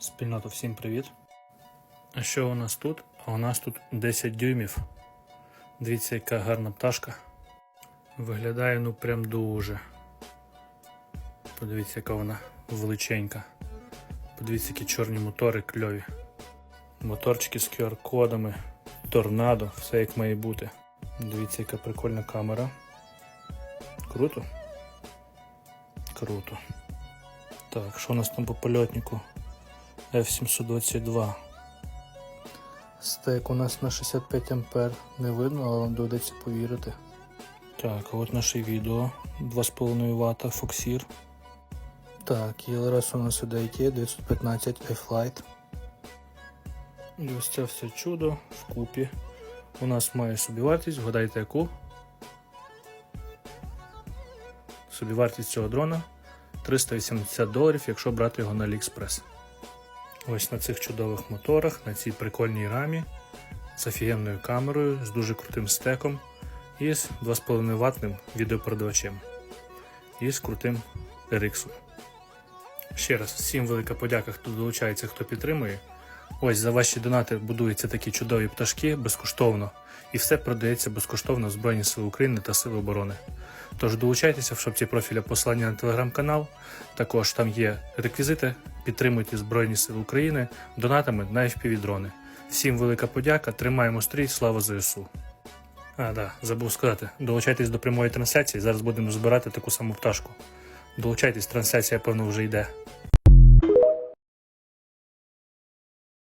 Спільнота, всім привіт. А що у нас тут? А у нас тут 10 дюймів. Дивіться, яка гарна пташка. Виглядає ну прям дуже. Подивіться, яка вона величенька. Подивіться, які чорні мотори кльові. Моторчики з QR-кодами, торнадо, все як має бути. Дивіться, яка прикольна камера. Круто? Круто. Так, що у нас там по польотнику? F722. Стек у нас на 65 ампер. Не видно, але вам доведеться повірити. Так, а от наше відео 2,5 Вт Foxir. Так, і ЛРС у нас іде IT 915 F-Lite. І ось це все чудо вкупі. У нас має собівартість, вгадайте яку? Собівартість цього дрона 380 доларів, якщо брати його на AliExpress. Ось на цих чудових моторах, на цій прикольній рамі з офігенною камерою, з дуже крутим стеком і з 2,5 ватним відеопередавачем. І з крутим RX. Ще раз, всім велика подяка, хто долучається, хто підтримує. Ось за ваші донати будуються такі чудові пташки безкоштовно, і все продається безкоштовно в Збройні Сили України та Сили оборони. Тож долучайтеся в шапці профіля посилання на телеграм-канал. Також там є реквізити. Підтримуйте Збройні Сили України донатами на FPV дрони. Всім велика подяка, тримаємо стрій, слава ЗСУ. А, да, забув сказати. Долучайтесь до прямої трансляції. Зараз будемо збирати таку саму пташку. Долучайтесь, трансляція, певно, вже йде.